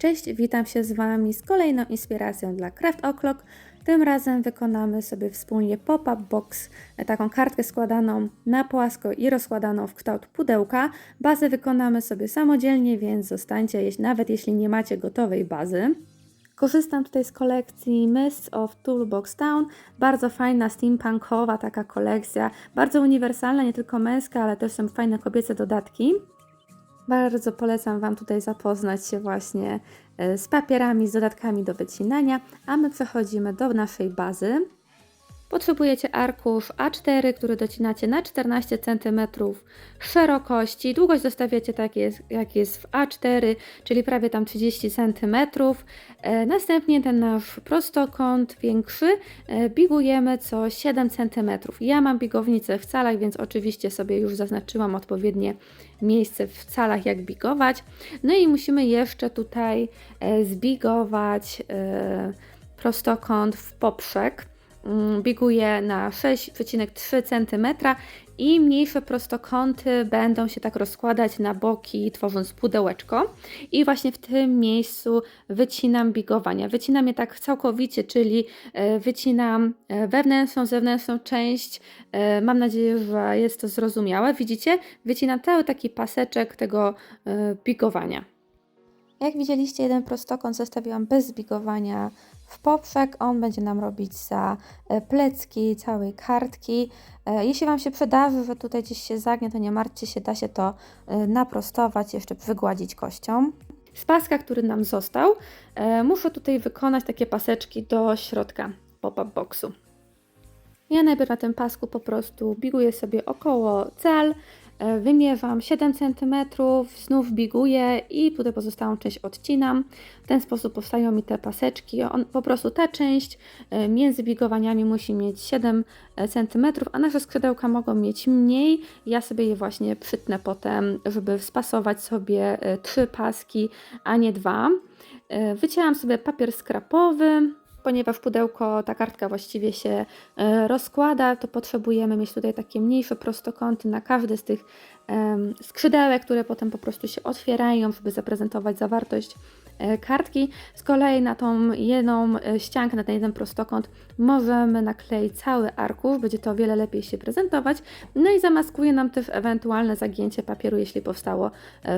Cześć, witam się z Wami z kolejną inspiracją dla Craft O'Clock. Tym razem wykonamy sobie wspólnie pop-up box, e, taką kartkę składaną na płasko i rozkładaną w kształt pudełka. Bazę wykonamy sobie samodzielnie, więc zostańcie, nawet jeśli nie macie gotowej bazy. Korzystam tutaj z kolekcji Mists of Toolbox Town. Bardzo fajna, steampunkowa taka kolekcja. Bardzo uniwersalna, nie tylko męska, ale też są fajne kobiece dodatki. Bardzo polecam Wam tutaj zapoznać się właśnie e, z papierami, z dodatkami do wycinania, a my przechodzimy do naszej bazy. Potrzebujecie arkusz A4, który docinacie na 14 cm szerokości. Długość zostawiacie tak jest, jak jest w A4, czyli prawie tam 30 cm. E, następnie ten nasz prostokąt większy e, bigujemy co 7 cm. Ja mam bigownicę w calach, więc oczywiście sobie już zaznaczyłam odpowiednie miejsce w calach, jak bigować. No i musimy jeszcze tutaj e, zbigować prostokąt w poprzek. Mm, Biguję na 6,3 cm i mniejsze prostokąty będą się tak rozkładać na boki, tworząc pudełeczko. I właśnie w tym miejscu wycinam bigowania. Wycinam je tak całkowicie, czyli e, wycinam e, wewnętrzną, zewnętrzną część. E, Mam nadzieję, że jest to zrozumiałe. Widzicie? Wycinam cały taki paseczek tego bigowania. Jak widzieliście, jeden prostokąt zostawiłam bez zbigowania w poprzek. On będzie nam robić za e, plecki całej kartki. E, Jeśli Wam się przydarzy, że tutaj gdzieś się zagnie, to nie martwcie się, da się to e, naprostować, jeszcze wygładzić kością. Z paska, który nam został, muszę tutaj wykonać takie paseczki do środka pop-up boxu. Ja najpierw na tym pasku po prostu biguję sobie około cal, e, wymierzam 7 cm, znów biguję i tutaj pozostałą część odcinam. W ten sposób powstają mi te paseczki. On, po prostu ta część e, między bigowaniami musi mieć 7 cm, a nasze skrzydełka mogą mieć mniej. Ja sobie je właśnie przytnę potem, żeby spasować sobie e, trzy paski, a nie dwa. E, Wycięłam sobie papier skrapowy, ponieważ pudełko, ta kartka właściwie się e, rozkłada, to potrzebujemy mieć tutaj takie mniejsze prostokąty na każdy z tych skrzydełek, które potem po prostu się otwierają, żeby zaprezentować zawartość e, kartki. Z kolei na tą jedną e, ściankę, na ten jeden prostokąt możemy nakleić cały arkusz, będzie to o wiele lepiej się prezentować. No i zamaskuje nam też ewentualne zagięcie papieru, jeśli powstało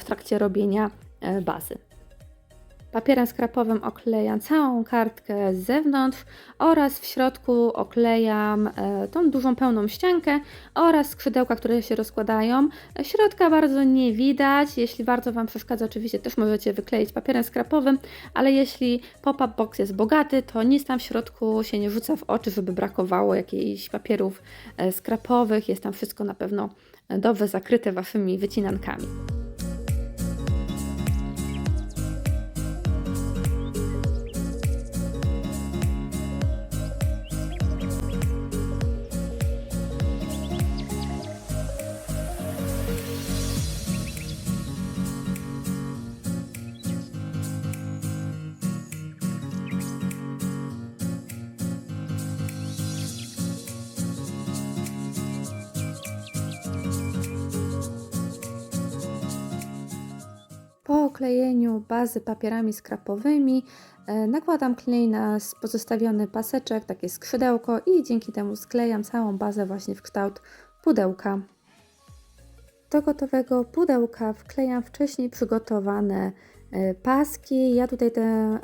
w trakcie robienia bazy. Papierem skrapowym oklejam całą kartkę z zewnątrz oraz w środku oklejam e, tą dużą pełną ściankę oraz skrzydełka, które się rozkładają. Środka bardzo nie widać, jeśli bardzo Wam przeszkadza, oczywiście też możecie wykleić papierem skrapowym, ale jeśli pop-up box jest bogaty, to nic tam w środku się nie rzuca w oczy, żeby brakowało jakichś papierów e, skrapowych. Jest tam wszystko na pewno e, dobrze zakryte Waszymi wycinankami. Po oklejeniu bazy papierami skrapowymi e, nakładam klej na pozostawiony paseczek, takie skrzydełko i dzięki temu sklejam całą bazę właśnie w kształt pudełka. Do gotowego pudełka wklejam wcześniej przygotowane e, paski. Ja tutaj te,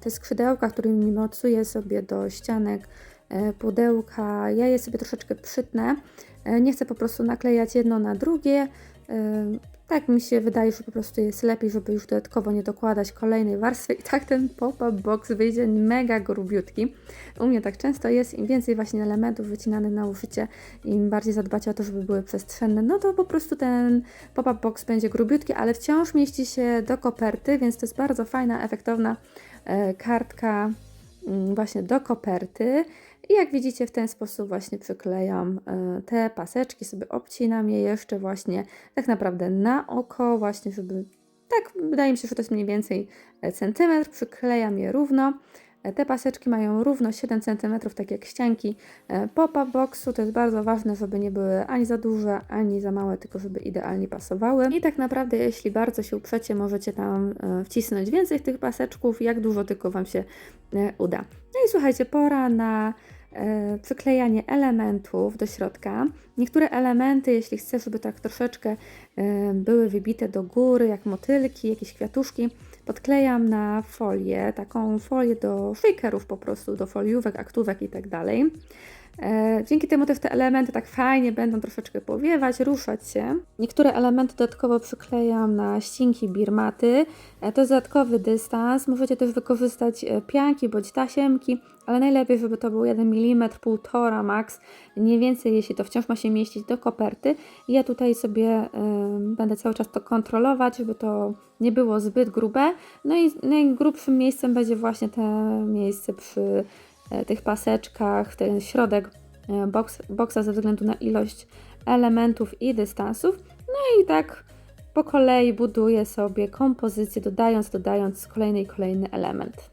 te skrzydełka, którymi mocuję sobie do ścianek e, pudełka, ja je sobie troszeczkę przytnę. Nie chcę po prostu naklejać jedno na drugie. Tak mi się wydaje, że po prostu jest lepiej, żeby już dodatkowo nie dokładać kolejnej warstwy i tak ten pop-up box wyjdzie mega grubiutki. U mnie tak często jest, im więcej właśnie elementów wycinanych na użycie, im bardziej zadbacie o to, żeby były przestrzenne, no to po prostu ten pop-up box będzie grubiutki, ale wciąż mieści się do koperty, więc to jest bardzo fajna, efektowna e, kartka mm, właśnie do koperty. I jak widzicie, w ten sposób właśnie przyklejam e, te paseczki, sobie obcinam je jeszcze właśnie tak naprawdę na oko, właśnie żeby tak, wydaje mi się, że to jest mniej więcej e, centymetr, przyklejam je równo. E, Te paseczki mają równo 7 cm, tak jak ścianki pop-up boxu. To jest bardzo ważne, żeby nie były ani za duże, ani za małe, tylko żeby idealnie pasowały. I tak naprawdę, jeśli bardzo się uprzecie, możecie tam wcisnąć więcej tych paseczków, jak dużo tylko Wam się uda. No i słuchajcie, pora na przyklejanie elementów do środka. Niektóre elementy, jeśli chcę, żeby tak troszeczkę e, były wybite do góry, jak motylki, jakieś kwiatuszki, podklejam na folię, taką folię do shakerów po prostu, do foliówek, aktówek i tak dalej. E, Dzięki temu też te elementy tak fajnie będą troszeczkę powiewać, ruszać się. Niektóre elementy dodatkowo przyklejam na ścinki birmaty. E, To jest dodatkowy dystans. Możecie też wykorzystać e, pianki bądź tasiemki, ale najlepiej, żeby to był 1 mm, 1,5 max, nie więcej, jeśli to wciąż ma się mieścić do koperty. Ja tutaj sobie e, będę cały czas to kontrolować, żeby to nie było zbyt grube. No i najgrubszym miejscem będzie właśnie to miejsce przy tych paseczkach, ten środek e, box, boxa ze względu na ilość elementów i dystansów. No i tak po kolei buduję sobie kompozycję, dodając, dodając kolejny i kolejny element.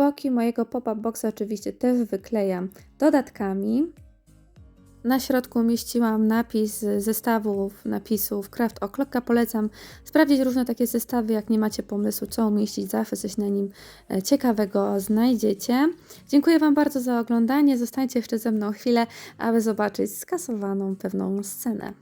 Boki mojego pop-up boxa oczywiście też wyklejam dodatkami. Na środku umieściłam napis zestawów napisów Craft O'Clocka. Polecam sprawdzić różne takie zestawy, jak nie macie pomysłu, co umieścić, zawsze coś na nim e, ciekawego znajdziecie. Dziękuję Wam bardzo za oglądanie. Zostańcie jeszcze ze mną chwilę, aby zobaczyć skasowaną pewną scenę.